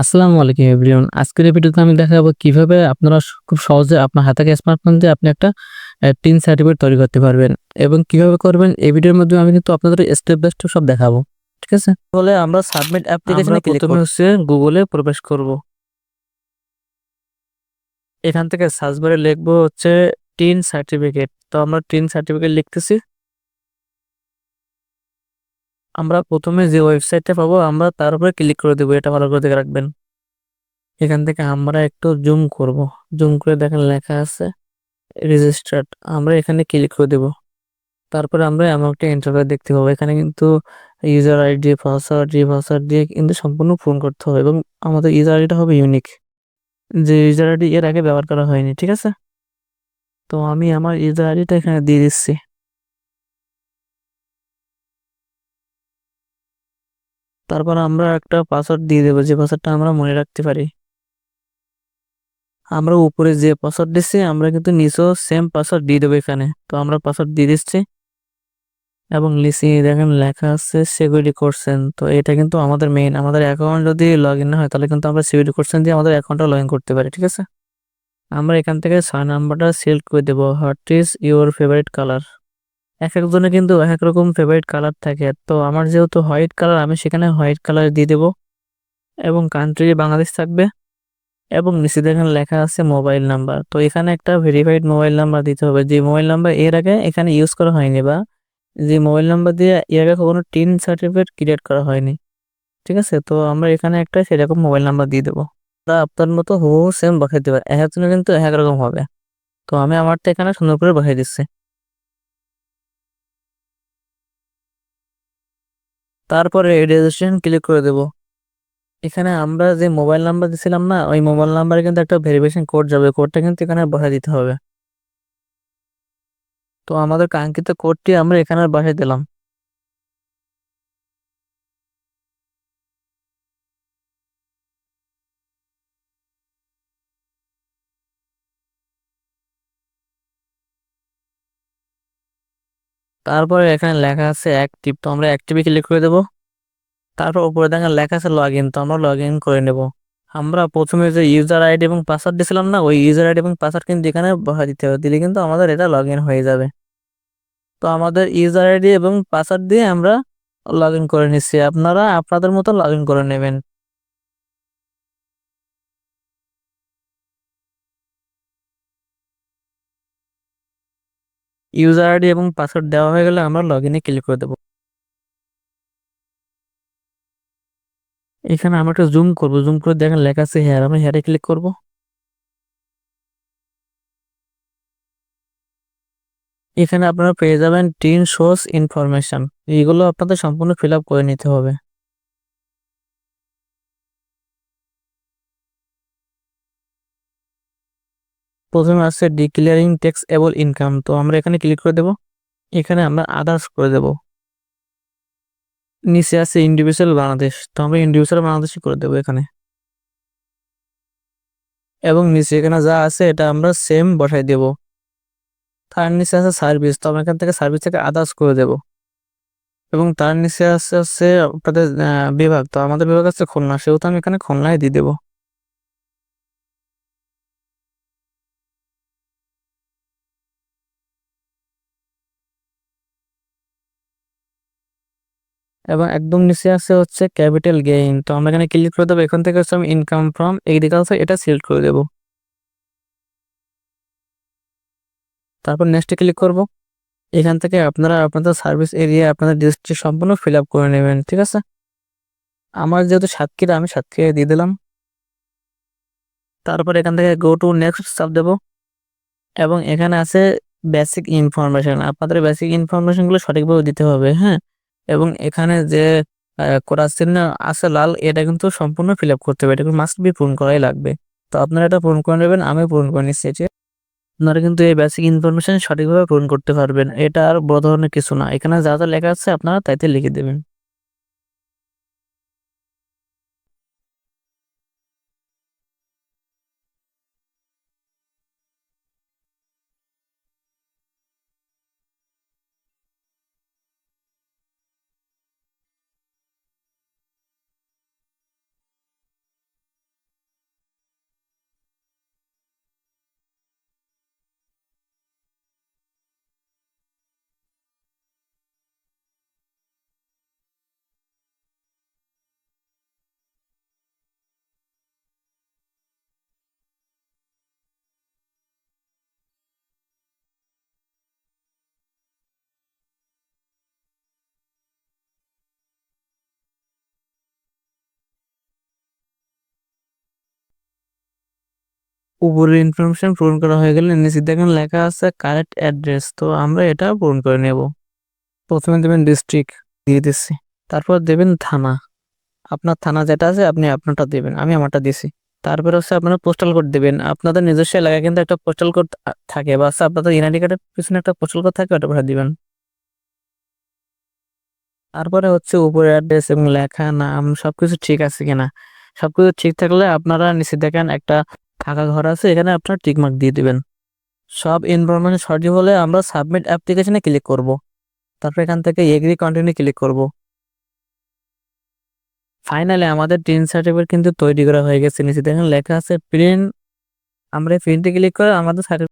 আসসালামু আলাইকুম এভরিওয়ান। আজকের ভিডিওতে আমি দেখাবো কীভাবে আপনারা খুব সহজে আপনার হাতে থাকা স্মার্টফোন দিয়ে আপনি একটা টিন সার্টিফিকেট তৈরি করতে পারবেন এবং কীভাবে করবেন এই ভিডিওর মাধ্যমে আমি কিন্তু আপনাদের স্টেপ বাই স্টেপ সব দেখাবো। ঠিক আছে? তাহলে আমরা সাবমিট অ্যাপ্লিকেশনে ক্লিক করব। হচ্ছে গুগলে প্রবেশ করব। এখান থেকে সার্চ বারে লিখব হচ্ছে টিন সার্টিফিকেট। তো আমরা টিন সার্টিফিকেট লিখতেছি। আমরা প্রথমে যে ওয়েবসাইটটা পাবো আমরা তার উপরে ক্লিক করে দেবো এটা ভালো করে দেখে রাখবেন। এখান থেকে আমরা একটু জুম করব। জুম করে দেখেন লেখা আছে রেজিস্টার্ড। আমরা এখানে ক্লিক করে দেব। তারপরে আমরা এমন একটা ইন্টারভিউ দেখতে পাবো। এখানে কিন্তু ইউজার আইডি, পাসওয়ার্ড, রি-পাসওয়ার্ড দিয়ে কিন্তু সম্পূর্ণ পূরণ করতে হবে এবং আমাদের ইউজার আইডিটা হবে ইউনিক। যে ইউজার আইডি এর আগে ব্যবহার করা হয়নি। ঠিক আছে? তো আমি আমার ইউজার আইডিটা এখানে দিয়ে দিচ্ছি। তারপর আমরা একটা পাসওয়ার্ড দিয়ে দেবো, যে পাসওয়ার্ডটা আমরা মনে রাখতে পারি। আমরা উপরে যে পাসওয়ার্ড দিচ্ছি আমরা কিন্তু নিচেও সেম পাসওয়ার্ড দিয়ে দেবো এখানে। তো আমরা পাসওয়ার্ড দিয়ে দিচ্ছি। এবং লিসি দেখেন লেখা আছে সিকিউরিটি কোশ্চেন। তো এটা কিন্তু আমাদের মেইন আমাদের অ্যাকাউন্ট যদি লগইন না হয়, তাহলে কিন্তু আমরা সিকিউরিটি কোশ্চেন দিয়ে আমাদের অ্যাকাউন্টটা লগ ইন করতে পারি। ঠিক আছে? আমরা এখান থেকে ৬ নাম্বারটা সিলেক্ট করে দেবো what is your favourite colour? একেকজনের কিন্তু এক এক রকম ফেভারিট কালার থাকে। তো আমার যেহেতু হোয়াইট কালার আমি সেখানে হোয়াইট কালার দিয়ে দেব। এবং কান্ট্রি বাংলাদেশ থাকবে। এবং নিচে দেখেন লেখা আছে মোবাইল নাম্বার। তো এখানে একটা ভেরিফাইড মোবাইল নাম্বার দিতে হবে। যে মোবাইল নাম্বার এর আগে এখানে ইউজ করা হয়নি বা যে মোবাইল নাম্বার দিয়ে এর আগে কখনো টিন সার্টিফিকেট ক্রিয়েট করা হয়নি। ঠিক আছে? তো আমরা এখানে একটা সেরকম মোবাইল নাম্বার দিয়ে দেবো তা আপনার মতো হুবহু সেম বসাই দিবেন। একেকজনের কিন্তু একেক রকম হবে। তো আমি আমারটা এখানে সুন্দর করে বসাই দিচ্ছি। তারপরে রেজিস্ট্রেশন ক্লিক করে দেব। এখানে আমরা যে মোবাইল নাম্বার দিছিলাম না, ওই মোবাইল নাম্বারে কিন্তু একটা ভেরিফিকেশন কোড যাবে। কোডটা কিন্তু এখানে বসায় দিতে হবে। তো আমাদের কাঙ্ক্ষিত কোডটি আমরা এখানে বসায় দিলাম। তারপরে এখানে লেখা আছে অ্যাক্টিভ। তো আমরা অ্যাক্টিভে ক্লিক করে দেবো তারপর উপরে দেখেন লেখা আছে লগ ইন তো আমরা লগ ইন করে নেব। আমরা প্রথমে যে ইউজার আইডি এবং পাসওয়ার্ড দিছিলাম না, ওই ইউজার আইডি এবং পাসওয়ার্ড কিন্তু এখানে বসায় দিতে হবে। দিলে কিন্তু আমাদের এটা লগ ইন হয়ে যাবে। তো আমাদের ইউজার আইডি এবং পাসওয়ার্ড দিয়ে আমরা লগ ইন করে নিচ্ছি। আপনারা আপনাদের মতো লগ ইন করে নেবেন। ইউজার আইডি এবং পাসওয়ার্ড দেওয়া হয়ে গেলে আমরা লগইনে ক্লিক করে দেব। এখানে আমরা একটু জুম করব। জুম করে দেখেন লেখা আছে হেয়ার। আমরা হেয়ারে ক্লিক করব। এখানে আপনারা পেয়ে যাবেন টিন শোস ইনফরমেশন। এগুলো আপনাদের সম্পূর্ণ ফিল করে নিতে হবে। প্রথমে আছে ডিক্লেয়ারিং ট্যাক্সএবল ইনকাম। তো আমরা এখানে ক্লিক করে দেব। এখানে আমরা আদার্স করে দেব। নিচে আছে ইন্ডিভিজুয়াল বাংলাদেশ। তো আমরা ইন্ডিভিজুয়াল বাংলাদেশই করে দেব এখানে। এবং নিচে এখানে যা আছে, এটা আমরা সেম বসাই দেব। তার নিচে আছে সার্ভিস। তো আমরা এখান থেকে সার্ভিস থেকে আদার্স করে দেব। এবং তার নিচে আছে হচ্ছে আপনাদের বিভাগ। তো আমাদের বিভাগ আছে খুলনা। সেহেতু আমি এখানে খুলনায় দিয়ে দেব। এবং একদম নিচে আছে হচ্ছে ক্যাপিটাল গেইন। তো আমরা এখানে ক্লিক করে দেবো, এখান থেকে হচ্ছে আমি ইনকাম ফ্রম এগ্রিকালচার এটা সিলেক্ট করে দেব। তারপর নেক্সট ক্লিক করব। এখান থেকে আপনারা আপনাদের সার্ভিস এরিয়া আপনাদের ডিস্ট্রিক্ট সম্পূর্ণ ফিল আপ করে নেবেন। ঠিক আছে? আমার যেহেতু সাতক্ষীরা, আমি সাতক্ষীরায় দিয়ে দিলাম। তারপর এখান থেকে গো টু নেক্সট চাপ দেব। এবং এখানে আছে বেসিক ইনফরমেশন। আপনাদের বেসিক ইনফরমেশনগুলো সঠিকভাবে দিতে হবে। হ্যাঁ? এবং এখানে যে করার চিহ্ন আছে লাল এটা কিন্তু সম্পূর্ণ ফিল আপ করতে হবে। এটা মাস্ট বি পূরণ করাই লাগবে। তো আপনারা এটা পূরণ করে নেবেন। আমি পূরণ করে নিচ্ছি এটি। আপনারা কিন্তু এই বেসিক ইনফরমেশন সঠিকভাবে পূরণ করতে পারবেন। এটা আর বড় ধরনের কিছু না। এখানে যা, যা লেখা আছে আপনারা তাইতে লিখে দেবেন। উপরের ইনফরমেশন পূরণ করা হয়ে গেলে নিচে দেখেন লেখা আছে কারেক্ট অ্যাড্রেস তো আমরা এটা পূরণ করে নেব। প্রথমে দেবেন ডিস্ট্রিক্ট দিয়ে দিচ্ছি। তারপর দেবেন থানা। আপনার থানা যেটা আছে আপনি আপনারটা দেবেন, আমি আমারটা দিছি। তারপর হচ্ছে আপনারা পোস্টাল কোড দেবেন। আপনাদের নিজস্ব এলাকায় কিন্তু একটা পোস্টাল কোড থাকে বা আপনাদের ইনআইডি কার্ডের পিছনে একটা পোস্টাল কোড থাকে, ওটা ভরে দিবেন। তারপরে হচ্ছে উপরে অ্যাড্রেস এবং লেখা, নাম সবকিছু ঠিক আছে কিনা? সবকিছু ঠিক থাকলে আপনারা নিচে দেখেন একটা ফাঁকা ঘর আছে, এখানে আপনার টিকমার্ক দিয়ে দিবেন। সব ইনফরমেশন সঠিক হলে আমরা সাবমিট অ্যাপ্লিকেশনে ক্লিক করব। তারপর এখান থেকে এগ্রি কন্টিনিউ ক্লিক করব। ফাইনালি আমাদের টিন সার্টিফিকেট কিন্তু তৈরি করা হয়ে গেছে নিচে। দেখেন লেখা আছে প্রিন্ট আমরা প্রিন্টে ক্লিক করে আমাদের সার্টিফিকেট